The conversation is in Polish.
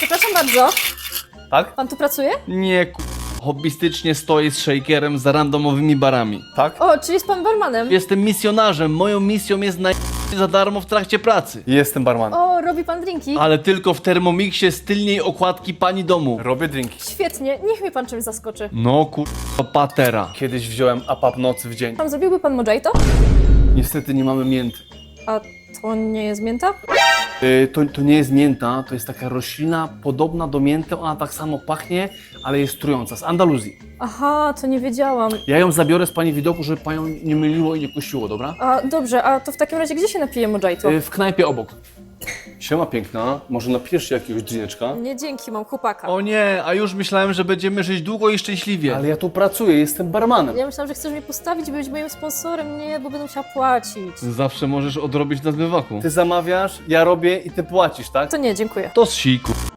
Przepraszam bardzo, Tak? pan tu pracuje? Nie ku... Hobbystycznie stoję z shakerem za randomowymi barami. Tak? O, czy jest pan barmanem? Jestem misjonarzem, moją misją jest naj... za darmo w trakcie pracy. Jestem barmanem. O, robi pan drinki? Ale tylko w Thermomixie z tylniej okładki pani domu. Robię drinki. Świetnie, niech mnie pan czymś zaskoczy. No kur... patera. Kiedyś wziąłem apap nocy w dzień. Pan zrobiłby pan mojito? Niestety nie mamy mięty. A to nie jest mięta? Yy, to, to nie jest mięta, to jest taka roślina podobna do mięty, ona tak samo pachnie, ale jest trująca, z Andaluzji. Aha, to nie wiedziałam. Ja ją zabiorę z pani widoku, żeby panią nie myliło i nie kusiło, dobra? A dobrze, a to w takim razie gdzie się napije mojito? Yy, w knajpie obok. Siema piękna, może napijesz się jakiegoś drineczka? Nie dzięki, mam chłopaka. O nie, a już myślałem, że będziemy żyć długo i szczęśliwie. Ale ja tu pracuję, jestem barmanem. Ja myślałam, że chcesz mnie postawić, być moim sponsorem. Nie, bo będę musiała płacić. Zawsze możesz odrobić na zmywaku. Ty zamawiasz, ja robię i ty płacisz, tak? To nie, dziękuję. To z siku.